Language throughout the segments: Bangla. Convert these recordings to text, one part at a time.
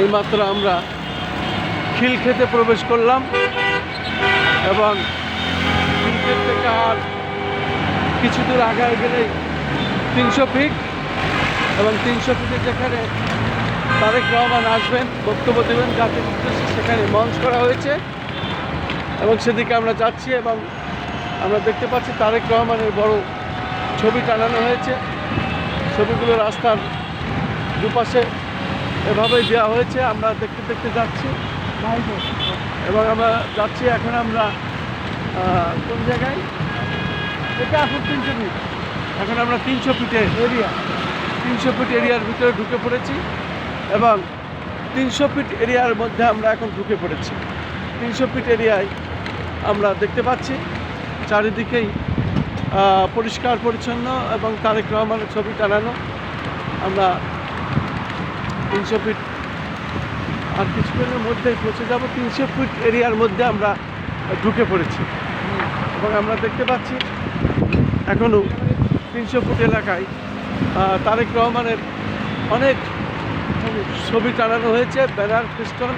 এইমাত্র আমরা খিল খেতে প্রবেশ করলাম এবং আর কিছু দূর আগায় গেলেই তিনশো ফিট এবং তিনশো ফিটে যেখানে তারেক রহমান আসবেন, বক্তব্য দেবেন জাতির উদ্দেশ্যে সেখানে মঞ্চ করা হয়েছে এবং সেদিকে আমরা যাচ্ছি এবং আমরা দেখতে পাচ্ছি তারেক রহমানের বড় ছবি টানানো হয়েছে। ছবিগুলো রাস্তার দুপাশে এভাবেই দেওয়া হয়েছে, আমরা দেখতে দেখতে যাচ্ছি। এবং আমরা যাচ্ছি, এখন আমরা কোন জায়গায়? এটা এখন তিনশো ফিট এখন আমরা তিনশো ফিটে এরিয়া তিনশো ফিট এরিয়ার ভিতরে ঢুকে পড়েছি এবং তিনশো ফিট এরিয়ার মধ্যে আমরা এখন ঢুকে পড়েছি। তিনশো ফিট এরিয়ায় আমরা দেখতে পাচ্ছি, চারিদিকেই পরিষ্কার পরিচ্ছন্ন এবং তারেক রহমানের ছবি টানানো। আমরা তিনশো ফিট আর কিছুক্ষণের মধ্যেই পৌঁছে যাব। তিনশো ফিট এরিয়ার মধ্যে আমরা ঢুকে পড়েছি। এবং আমরা দেখতে পাচ্ছি এখনও তিনশো ফুট এলাকায় তারেক রহমানের অনেক ছবি টানানো হয়েছে, ব্যানার ফেস্টন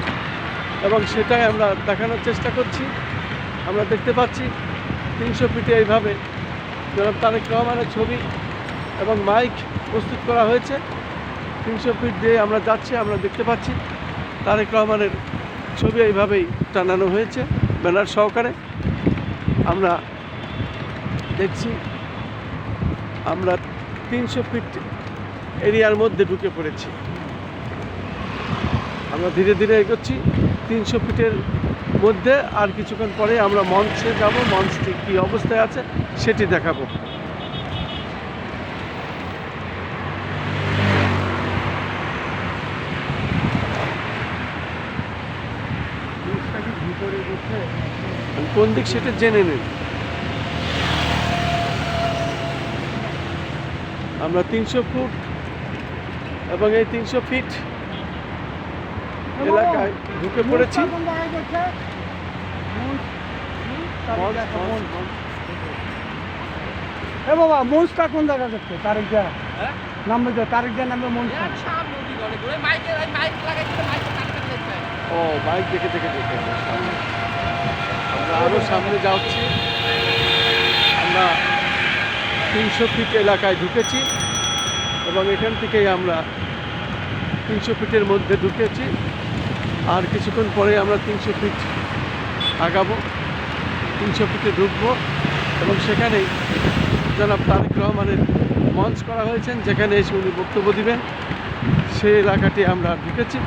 এবং সেটাই আমরা দেখানোর চেষ্টা করছি। আমরা দেখতে পাচ্ছি, তিনশো ফিটে এইভাবে জনাব তারেক রহমানের ছবি এবং মাইক প্রস্তুত করা হয়েছে। তিনশো ফিট দিয়ে আমরা যাচ্ছি, আমরা দেখতে পাচ্ছি তারেক রহমানের ছবি এইভাবেই টানানো হয়েছে ব্যানার সহকারে। আমরা দেখছি, আমরা তিনশো ফিট এরিয়ার মধ্যে ঢুকে পড়েছি। আমরা ধীরে ধীরে এগোচ্ছি, তিনশো ফিটের মধ্যে, আর কিছুক্ষণ পরে আমরা মঞ্চে যাব, মঞ্চটি কী অবস্থায় আছে সেটি দেখাবো। কোন দিক সেটা জেনে নিন আমরা তিনশো ফুট এবং এই তিনশো ফিট এলাকায় ঢুকে পড়েছি। এ বাবা মঞ্চটা কোন জায়গা যাচ্ছে তারিখ যা নামবে যা তারিখ যা নামবে মঞ্চটা ও, বাইক দেখে দেখে দেখে আমরা আরও সামনে যাচ্ছি। আমরা তিনশো ফিট এলাকায় ঢুকেছি এবং এখান থেকেই আমরা তিনশো ফিটের মধ্যে ঢুকেছি। আর কিছুক্ষণ পরে আমরা তিনশো ফিট আগাবো, তিনশো ফিটে ঢুকবো এবং সেখানেই জনাব তারেক রহমানের মঞ্চ করা হয়েছেন যেখানে এসে উনি বক্তব্য দিবেন। সেই এলাকাটি আমরা ঢুকেছি।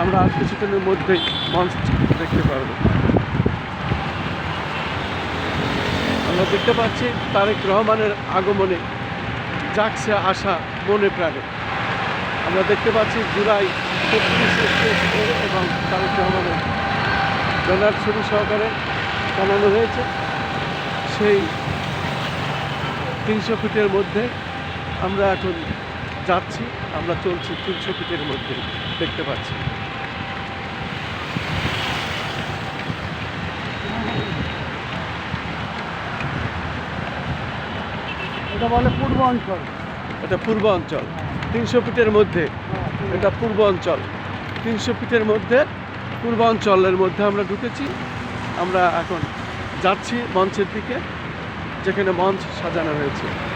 আমরা আর কিছুক্ষণের মধ্যেই মঞ্চ দেখতে পারব। আমরা দেখতে পাচ্ছি তারেক রহমানের আগমনে জাগছে আশা মনে প্রাণে। আমরা দেখতে পাচ্ছি জুলাই এবং তারেক রহমানের ব্যানার ছবি সহকারে বানানো হয়েছে। সেই তিনশো ফিটের মধ্যে আমরা এখন যাচ্ছি। আমরা চলছি তিনশো ফিটের মধ্যে দেখতে পাচ্ছি। এটা বলে পূর্ব অঞ্চল। এটা পূর্ব অঞ্চল। তিনশো ফিটের মধ্যে। এটা পূর্ব অঞ্চল। তিনশো ফিটের মধ্যে, পূর্ব অঞ্চলের মধ্যে আমরা ঢুকেছি। আমরা এখন যাচ্ছি মঞ্চের দিকে, যেখানে মঞ্চ সাজানো হয়েছে।